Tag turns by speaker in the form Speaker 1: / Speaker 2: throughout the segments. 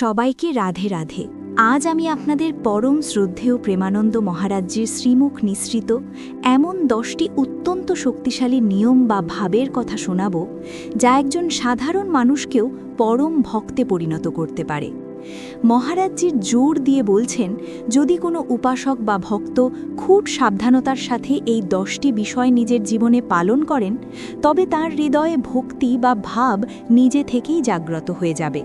Speaker 1: সবাইকে রাধে রাধে। আজ আমি আপনাদের পরম শ্রদ্ধেয় প্রেমানন্দ মহারাজ্যের শ্রীমুখ নিঃসৃত এমন দশটি অত্যন্ত শক্তিশালী নিয়ম বা ভাবের কথা শোনাব, যা একজন সাধারণ মানুষকেও পরম ভক্তে পরিণত করতে পারে। মহারাজ্যের জোর দিয়ে বলছেন, যদি কোনো উপাসক বা ভক্ত খুব সাবধানতার সাথে এই দশটি বিষয় নিজের জীবনে পালন করেন, তবে তার হৃদয়ে ভক্তি বা ভাব নিজে থেকেই জাগ্রত হয়ে যাবে।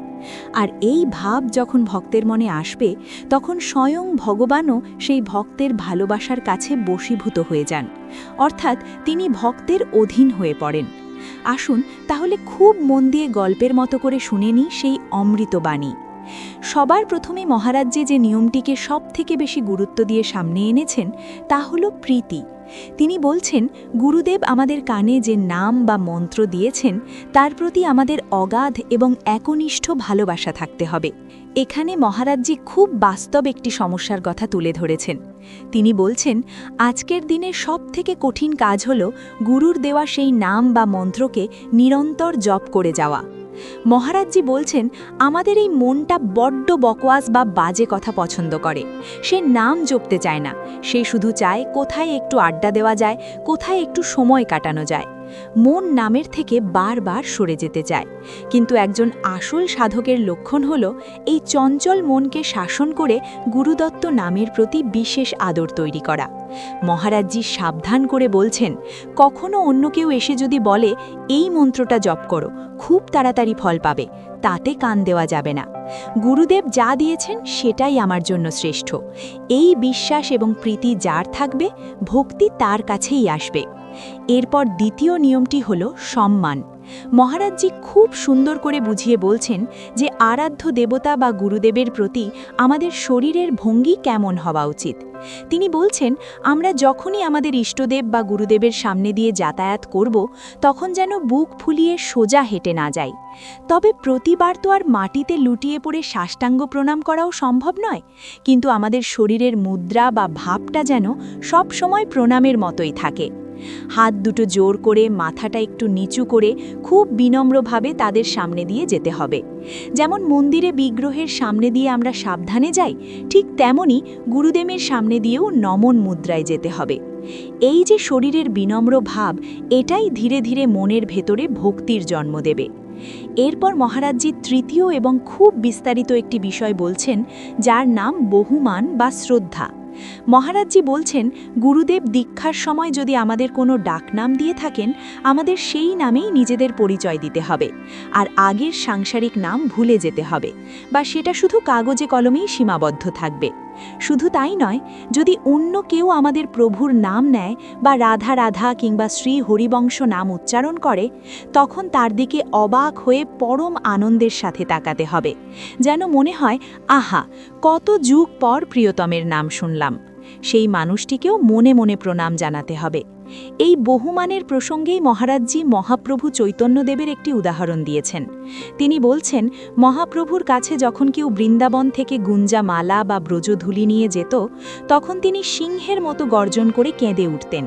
Speaker 1: আর এই ভাব যখন ভক্তের মনে আসবে, তখন স্বয়ং ভগবানও সেই ভক্তের ভালোবাসার কাছে বশীভূত হয়ে যান। অর্থাৎ তিনি ভক্তের অধীন হয়ে পড়েন। আসুন তাহলে খুব মন দিয়ে গল্পের মতো করে শুনে নিই সেই অমৃতবাণী সবার প্রথমে মহারাজ্যে যে নিয়মটিকে সব থেকে বেশি গুরুত্ব দিয়ে সামনে এনেছেন, তা হল প্রীতি। তিনি বলছেন, গুরুদেব আমাদের কানে যে নাম বা মন্ত্র দিয়েছেন, তার প্রতি আমাদের অগাধ এবং একনিষ্ঠ ভালোবাসা থাকতে হবে। এখানে মহারাজ্যি খুব বাস্তব একটি সমস্যার কথা তুলে ধরেছেন। তিনি বলছেন, আজকের দিনে সব থেকে কঠিন কাজ হল গুরুর দেওয়া সেই নাম বা মন্ত্রকে নিরন্তর জপ করে যাওয়া। মহারাজজি বলছেন, আমাদের এই মনটা বড্ড বকওয়াস বা বাজে কথা পছন্দ করে। সে নাম জপতে চায় না। সে শুধু চায় কোথায় একটু আড্ডা দেওয়া যায়, কোথায় একটু সময় কাটানো যায়। মন নামের থেকে বারবার সরে যেতে চায়। কিন্তু একজন আসল সাধকের লক্ষণ হল এই চঞ্চল মনকে শাসন করে গুরুদত্ত নামের প্রতি বিশেষ আদর তৈরি করা। মহারাজজি সাবধান করে বলছেন, কখনো অন্য কেউ এসে যদি বলে, এই মন্ত্রটা জপ করো, খুব তাড়াতাড়ি ফল পাবে, তাতে কান দেওয়া যাবে না। গুরুদেব যা দিয়েছেন সেটাই আমার জন্য শ্রেষ্ঠ। এই বিশ্বাস এবং প্রীতি যার থাকবে, ভক্তি তার কাছেই আসবে এরপর দ্বিতীয় নিয়মটি হল সম্মান। মহারাজজি খুব সুন্দর করে বুঝিয়ে বলছেন যে আরাধ্য দেবতা বা গুরুদেবের প্রতি আমাদের শরীরের ভঙ্গি কেমন হওয়া উচিত। তিনি বলছেন, আমরা যখনই আমাদের ইষ্টদেব বা গুরুদেবের সামনে দিয়ে যাতায়াত করব, তখন যেন বুক ফুলিয়ে সোজা হেঁটে না যাই। তবে প্রতিবার তো আর মাটিতে লুটিয়ে পড়ে সাষ্টাঙ্গ প্রণাম করাও সম্ভব নয়। কিন্তু আমাদের শরীরের মুদ্রা বা ভাবটা যেন সব সময় প্রণামের মতোই থাকে। হাত দুটো জোর করে, মাথাটা একটু নিচু করে খুব বিনম্রভাবে তাদের সামনে দিয়ে যেতে হবে। যেমন মন্দিরে বিগ্রহের সামনে দিয়ে আমরা সাবধানে যাই, ঠিক তেমনি গুরুদেবের সামনে দিয়েও নমন মুদ্রায় যেতে হবে। এই যে শরীরের বিনম্র ভাব, এটাই ধীরে ধীরে মনের ভেতরে ভক্তির জন্ম দেবে। এরপর মহারাজজি তৃতীয় এবং খুব বিস্তারিত একটি বিষয় বলছেন, যার নাম বহুমান বা শ্রদ্ধা। মহারাজজি বলছেন, গুরুদেব দীক্ষার সময় যদি আমাদের কোনো ডাকনাম দিয়ে থাকেন, আমাদের সেই নামেই নিজেদের পরিচয় দিতে হবে। আর আগের সাংসারিক নাম ভুলে যেতে হবে। বা সেটা শুধু কাগজে কলমেই সীমাবদ্ধ থাকবে। শুধু তাই নয়, যদি অন্য কেউ আমাদের প্রভুর নাম নেয় বা রাধা রাধা কিংবা শ্রী হরিবংশ নাম উচ্চারণ করে, তখন তার দিকে অবাক হয়ে পরম আনন্দের সাথে তাকাতে হবে। যেন মনে হয়, আহা, কত যুগ পর প্রিয়তমের নাম শুনলাম। সেই মানুষটিকেও মনে মনে প্রণাম জানাতে হবে। এই বহুমানের প্রসঙ্গেই মহারাজজি মহাপ্রভু চৈতন্যদেবের একটি উদাহরণ দিয়েছেন। তিনি বলছেন, মহাপ্রভুর কাছে যখন কেউ বৃন্দাবন থেকে গুঞ্জা মালা বা ব্রজধুলি নিয়ে যেত, তখন তিনি সিংহের মতো গর্জন করে কেঁদে উঠতেন।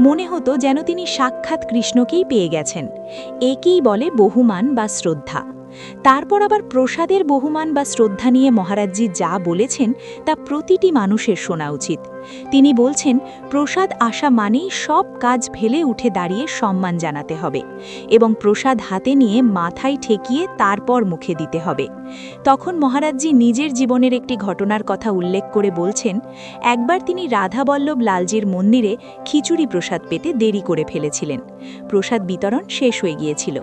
Speaker 1: মনে হতো যেন তিনি সাক্ষাৎ কৃষ্ণকেই পেয়ে গেছেন। একেই বলে বহুমান বা শ্রদ্ধা। তারপর আবার প্রসাদের বহুমান বা শ্রদ্ধা নিয়ে মহারাজজি যা বলেছেন তা প্রতিটি মানুষের শোনা উচিত। তিনি বলছেন, প্রসাদ আসা মানেই সব কাজ ফেলে উঠে দাঁড়িয়ে সম্মান জানাতে হবে এবং প্রসাদ হাতে নিয়ে মাথায় ঠেকিয়ে তারপর মুখে দিতে হবে। তখন মহারাজজি নিজের জীবনের একটি ঘটনার কথা উল্লেখ করে বলছেন, একবার তিনি রাধাবল্লভ লালজির মন্দিরে খিচুড়ি প্রসাদ পেতে দেরি করে ফেলেছিলেন। প্রসাদ বিতরণ শেষ হয়ে গিয়েছিল।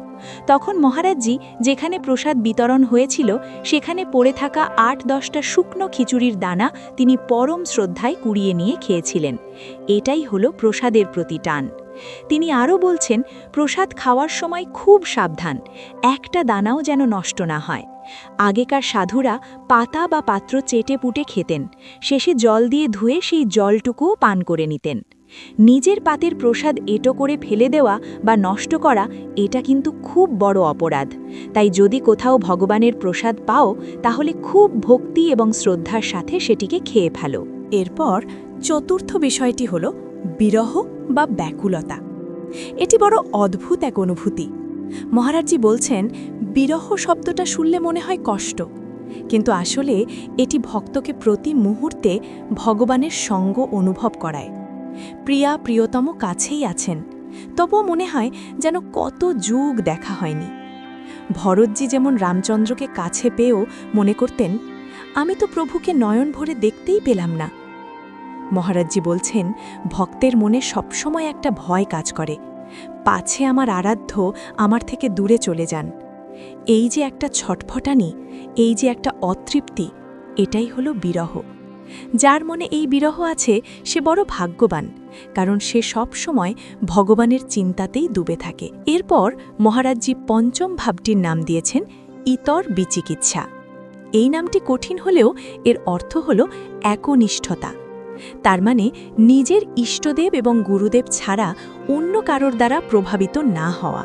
Speaker 1: তখন মহারাজজি যেখানে প্রসাদ বিতরণ হয়েছিল, সেখানে পড়ে থাকা আট দশটা শুকনো খিচুড়ির দানা তিনি পরম শ্রদ্ধায় কুড়িয়ে নিয়ে খেয়েছিলেন। এটাই হলো প্রসাদের প্রতি টান। তিনি আরও বলছেন, প্রসাদ খাওয়ার সময় খুব সাবধান, একটা দানাও যেন নষ্ট না হয়। আগেকার সাধুরা পাতা বা পাত্র চেটে পুটে খেতেন, শেষে জল দিয়ে ধুয়ে সেই জলটুকুও পান করে নিতেন। নিজের পাতের প্রসাদ এটো করে ফেলে দেওয়া বা নষ্ট করা, এটা কিন্তু খুব বড় অপরাধ। তাই যদি কোথাও ভগবানের প্রসাদ পাও, তাহলে খুব ভক্তি এবং শ্রদ্ধার সাথে সেটিকে খেয়ে ফেলো।
Speaker 2: এরপর চতুর্থ বিষয়টি হল বিরহ বা ব্যাকুলতা। এটি বড় অদ্ভুত এক অনুভূতি। মহারাজজি বলছেন, বিরহ শব্দটা শুনলে মনে হয় কষ্ট, কিন্তু আসলে এটি ভক্তকে প্রতি মুহূর্তে ভগবানের সঙ্গ অনুভব করায়। প্রিয়া প্রিয়তম কাছেই আছেন, তবুও মনে হয় যেন কত যুগ দেখা হয়নি। ভরতজি যেমন রামচন্দ্রকে কাছে পেয়েও মনে করতেন, আমি তো প্রভুকে নয়ন ভরে দেখতেই পেলাম না মহারাজজি বলছেন, ভক্তের মনে সবসময় একটা ভয় কাজ করে। পাছে আমার আরাধ্য আমার থেকে দূরে চলে যান। এই যে একটা ছটফটানি, এই যে একটা অতৃপ্তি, এটাই হলো বিরহ। যার মনে এই বিরহ আছে, সে বড় ভাগ্যবান, কারণ সে সব সময় ভগবানের চিন্তাতেই ডুবে থাকে। এরপর মহারাজজি পঞ্চম ভাবটির নাম দিয়েছেন, ইতর বিচিকিৎসা। এই নামটি কঠিন হলেও এর অর্থ হল একনিষ্ঠতা। তার মানে নিজের ইষ্টদেব এবং গুরুদেব ছাড়া অন্য কারোর দ্বারা প্রভাবিত না হওয়া।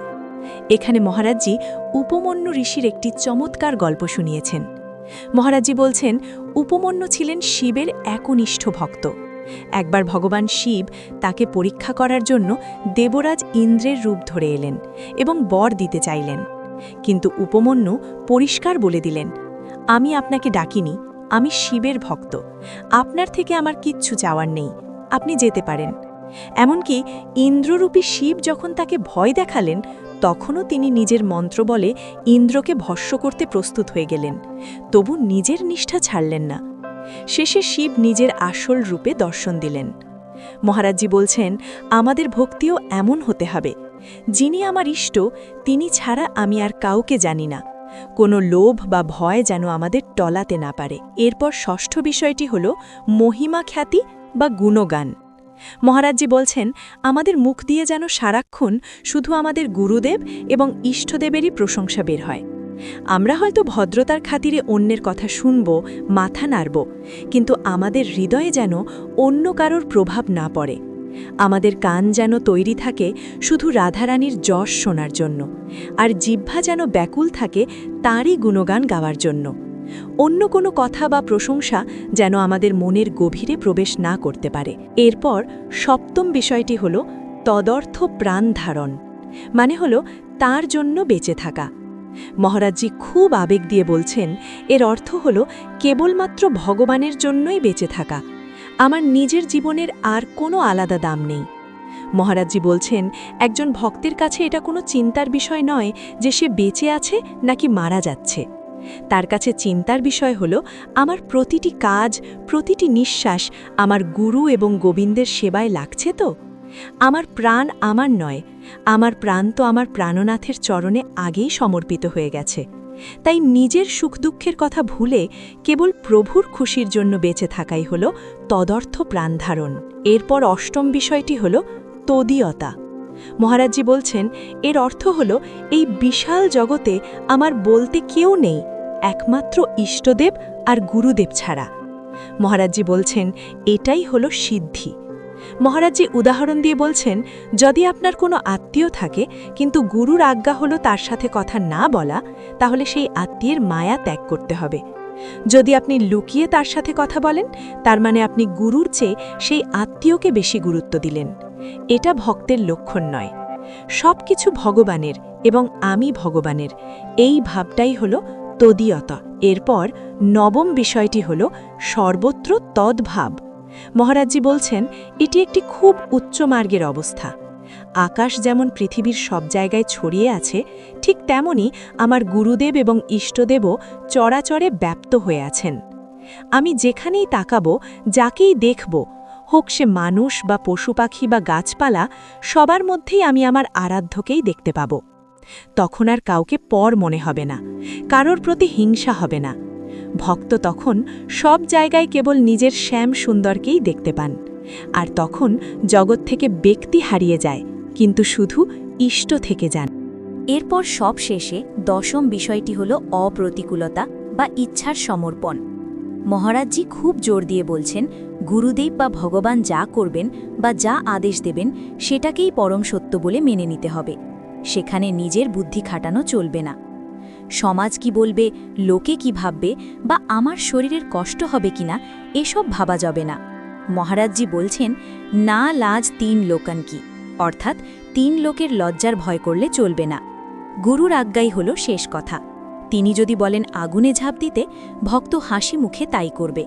Speaker 2: এখানে মহারাজজি উপমন্যু ঋষির একটি চমৎকার গল্প শুনিয়েছেন। মহারাজজি বলছেন, উপমন্যু ছিলেন শিবের একনিষ্ঠ ভক্ত। একবার ভগবান শিব তাকে পরীক্ষা করার জন্য দেবরাজ ইন্দ্রের রূপ ধরে এলেন এবং বর দিতে চাইলেন। কিন্তু উপমন্যু পরিষ্কার বলে দিলেন, আমি আপনাকে ডাকিনি আমি শিবের ভক্ত। আপনার থেকে আমার কিচ্ছু চাওয়ার নেই। আপনি যেতে পারেন। এমনকি ইন্দ্ররূপী শিব যখন তাকে ভয় দেখালেন, তখনও তিনি নিজের মন্ত্র বলে ইন্দ্রকে ভস্য করতে প্রস্তুত হয়ে গেলেন। তবু নিজের নিষ্ঠা ছাড়লেন না। শেষে শিব নিজের আসল রূপে দর্শন দিলেন। মহারাজজি বলছেন, আমাদের ভক্তিও এমন হতে হবে। যিনি আমার ইষ্ট, তিনি ছাড়া আমি আর কাউকে জানি না। কোনো লোভ বা ভয় যেন আমাদের টলাতে না পারে। এরপর ষষ্ঠ বিষয়টি হল মহিমা খ্যাতি বা গুণগান। মহারাজজি বলছেন, আমাদের মুখ দিয়ে যেন সারাক্ষণ শুধু আমাদের গুরুদেব এবং ইষ্টদেবেরই প্রশংসা বের হয়। আমরা হয়তো ভদ্রতার খাতিরে অন্যের কথা শুনব, মাথা নাড়ব, কিন্তু আমাদের হৃদয়ে যেন অন্য কারোর প্রভাব না পড়ে। আমাদের কান যেন তৈরি থাকে শুধু রাধারানীর যশ শোনার জন্য, আর জিহ্বা যেন ব্যাকুল থাকে তারই গুণগান গাওয়ার জন্য। অন্য কোনো কথা বা প্রশংসা যেন আমাদের মনের গভীরে প্রবেশ না করতে পারে। এরপর সপ্তম বিষয়টি হল তদর্থ প্রাণ ধারণ মানে হল তার জন্য বেঁচে থাকা। মহারাজজি খুব আবেগ দিয়ে বলছেন, এর অর্থ হল কেবলমাত্র ভগবানের জন্যই বেঁচে থাকা। আমার নিজের জীবনের আর কোনো আলাদা দাম নেই। মহারাজজি বলছেন, একজন ভক্তের কাছে এটা কোনো চিন্তার বিষয় নয় যে সে বেঁচে আছে নাকি মারা যাচ্ছে। তার কাছে চিন্তার বিষয় হল, আমার প্রতিটি কাজ, প্রতিটি নিঃশ্বাস আমার গুরু এবং গোবিন্দের সেবায় লাগছে তো? আমার প্রাণ আমার নয়, আমার প্রাণ তো আমার প্রাণনাথের চরণে আগেই সমর্পিত হয়ে গেছে। তাই নিজের সুখ দুঃখের কথা ভুলে কেবল প্রভুর খুশির জন্য বেঁচে থাকাই হল তদর্থ প্রাণধারণ এরপর অষ্টম বিষয়টি হল তদীয়তা। মহারাজজি বলছেন, এর অর্থ হল, এই বিশাল জগতে আমার বলতে কেউ নেই, একমাত্র ইষ্টদেব আর গুরুদেব ছাড়া। মহারাজজি বলছেন, এটাই হলো সিদ্ধি। মহারাজজি উদাহরণ দিয়ে বলছেন, যদি আপনার কোনো আত্মীয় থাকে, কিন্তু গুরুর আজ্ঞা হলো তার সাথে কথা না বলা, তাহলে সেই আত্মীয়ের মায়া ত্যাগ করতে হবে। যদি আপনি লুকিয়ে তার সাথে কথা বলেন, তার মানে আপনি গুরুর চেয়ে সেই আত্মীয়কে বেশি গুরুত্ব দিলেন। এটা ভক্তের লক্ষণ নয়। সব কিছু ভগবানের এবং আমি ভগবানের। এই ভাবটাই হল তদীয়তা। এরপর নবম বিষয়টি হল সর্বত্র তদ্ভাব। মহারাজজি বলছেন, এটি একটি খুব উচ্চ মার্গের অবস্থা। আকাশ যেমন পৃথিবীর সব জায়গায় ছড়িয়ে আছে, ঠিক তেমনি আমার গুরুদেব এবং ইষ্টদেবও চরাচরে ব্যাপ্ত হয়ে আছেন। আমি যেখানেই তাকাবো, যাকেই দেখব, হোক সে মানুষ বা পশু পাখি বা গাছপালা, সবার মধ্যেই আমি আমার আরাধ্যকেই দেখতে পাব। তখন আর কাউকে পর মনে হবে না, কারোর প্রতি হিংসা হবে না। ভক্ত তখন সব জায়গায় কেবল নিজের শ্যাম সুন্দরকেই দেখতে পান। আর তখন জগৎ থেকে ব্যক্তি হারিয়ে যায়, কিন্তু শুধু ইষ্ট থেকে যান।
Speaker 1: এরপর সব শেষে দশম বিষয়টি হল অপ্রতিকূলতা বা ইচ্ছার সমর্পণ। মহারাজজি খুব জোর দিয়ে বলছেন, গুরুদেব বা ভগবান যা করবেন বা যা আদেশ দেবেন, সেটাকেই পরম সত্য বলে মেনে নিতে হবে। সেখানে নিজের বুদ্ধি খাটানো চলবে না। সমাজ কি বলবে, লোকে কি ভাববে বা আমার শরীরের কষ্ট হবে কিনা, এসব ভাবা যাবে না। মহারাজজি বলছেন, না লাজ তিন লোকান কি? অর্থাৎ তিন লোকের লজ্জার ভয় করলে চলবে না। গুরুর আজ্ঞাই হল শেষ কথা। তিনি যদি বলেন, আগুনে ঝাঁপ দিতে, ভক্ত হাসি মুখে তাই করবে।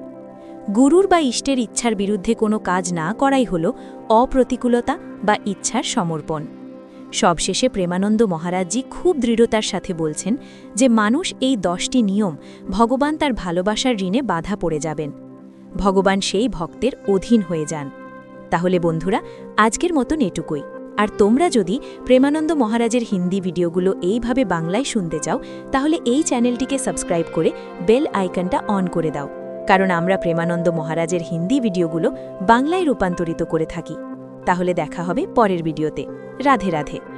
Speaker 1: গুরুর বা ইষ্টের ইচ্ছার বিরুদ্ধে কোনো কাজ না করাই হল অপ্রতিকূলতা বা ইচ্ছার সমর্পণ। সবশেষে প্রেমানন্দ মহারাজজি খুব দৃঢ়তার সাথে বলছেন যে মানুষ এই দশটি নিয়ম ভগবান তার ভালোবাসার ঋণে বাধা পড়ে যাবেন। ভগবান সেই ভক্তের অধীন হয়ে যান। তাহলে বন্ধুরা, আজকের মতন এটুকুই। আর তোমরা যদি প্রেমানন্দ মহারাজের হিন্দি ভিডিওগুলো এইভাবে বাংলায় শুনতে চাও, তাহলে এই চ্যানেলটিকে সাবস্ক্রাইব করে বেল আইকনটা অন করে দাও। কারণ আমরা প্রেমানন্দ মহারাজের হিন্দি ভিডিওগুলো বাংলায় রূপান্তরিত করে থাকি। তাহলে দেখা হবে পরের ভিডিওতে। রাধে রাধে।